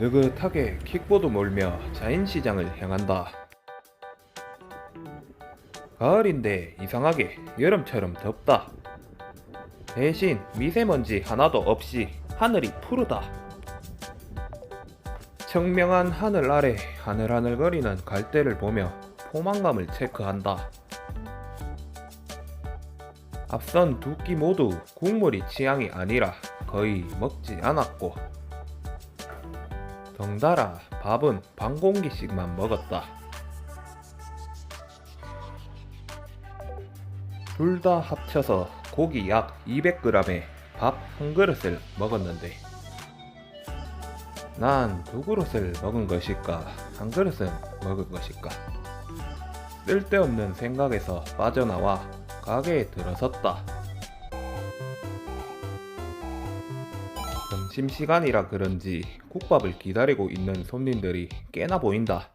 느긋하게 킥보드 몰며 자인시장을 향한다. 가을인데 이상하게 여름처럼 덥다. 대신 미세먼지 하나도 없이 하늘이 푸르다. 청명한 하늘 아래 하늘하늘거리는 갈대를 보며 포만감을 체크한다. 앞선 두 끼 모두 국물이 취향이 아니라 거의 먹지 않았고 덩달아 밥은 반 공기씩만 먹었다. 둘 다 합쳐서 고기 약 200g에 밥 한 그릇을 먹었는데 난 두 그릇을 먹은 것일까 한 그릇은 먹은 것일까 쓸데없는 생각에서 빠져나와 가게에 들어섰다. 점심시간이라 그런지 국밥을 기다리고 있는 손님들이 꽤나 보인다.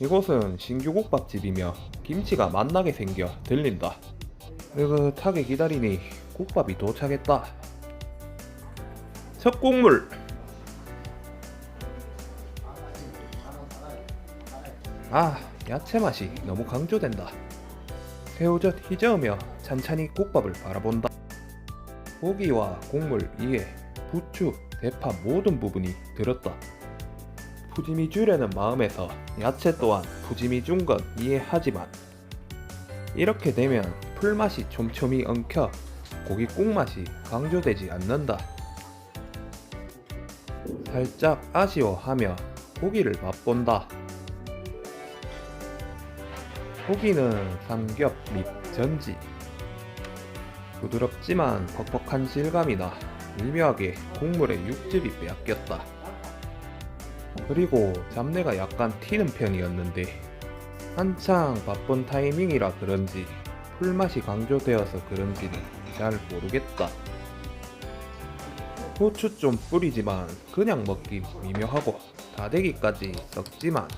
이곳은 신규 국밥집이며 김치가 맛나게 생겨 들린다. 느긋하게 기다리니 국밥이 도착했다. 첫 국물! 아, 야채 맛이 너무 강조된다. 새우젓 휘저으며 찬찬히 국밥을 바라본다. 고기와 국물 이에 부추, 대파 모든 부분이 들었다. 푸짐히 주려는 마음에서 야채 또한 푸짐히 준 건 이해하지만 이렇게 되면 풀맛이 촘촘히 엉켜 고기 국맛이 강조되지 않는다. 살짝 아쉬워하며 고기를 맛본다. 고기는 삼겹 및 전지. 부드럽지만 퍽퍽한 질감이나 미묘하게 국물에 육즙이 빼앗겼다. 그리고 잡내가 약간 튀는 편이었는데 한창 바쁜 타이밍이라 그런지 풀맛이 강조되어서 그런지는 잘 모르겠다. 후추 좀 뿌리지만 그냥 먹기 미묘하고 다대기까지 썩지만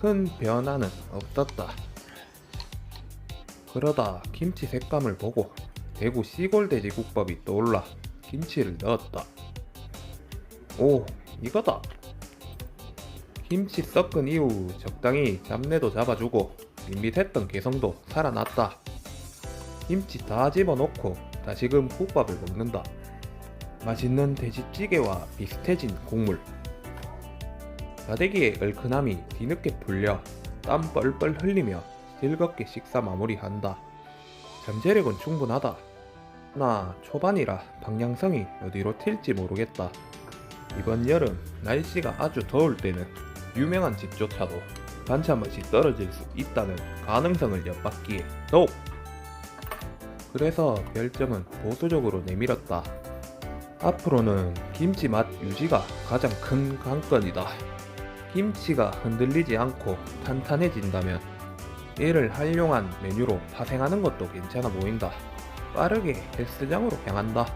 큰 변화는 없었다. 그러다 김치 색감을 보고 대구 시골 돼지 국밥이 떠올라 김치를 넣었다. 오, 이거다. 김치 섞은 이후 적당히 잡내도 잡아주고 밋밋했던 개성도 살아났다. 김치 다 집어넣고 다시금 국밥을 먹는다. 맛있는 돼지찌개와 비슷해진 국물. 다대기의 얼큰함이 뒤늦게 풀려 땀 뻘뻘 흘리며 즐겁게 식사 마무리한다. 잠재력은 충분하다. 나 초반이라 방향성이 어디로 튈지 모르겠다. 이번 여름 날씨가 아주 더울 때는 유명한 집조차도 반찬 맛이 떨어질 수 있다는 가능성을 엿봤기에 더욱 그래서 별점은 보수적으로 내밀었다. 앞으로는 김치 맛 유지가 가장 큰 관건이다. 김치가 흔들리지 않고 탄탄해진다면 이를 활용한 메뉴로 파생하는 것도 괜찮아 보인다. 빠르게 헬스장으로 향한다.